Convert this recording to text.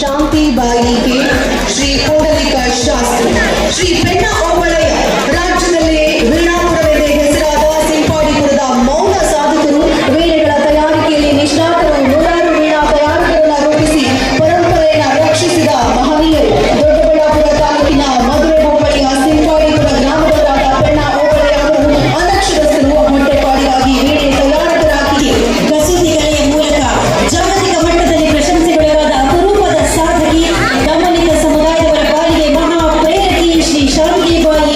Shanti ಬಾಗಿಕೆ Shri Big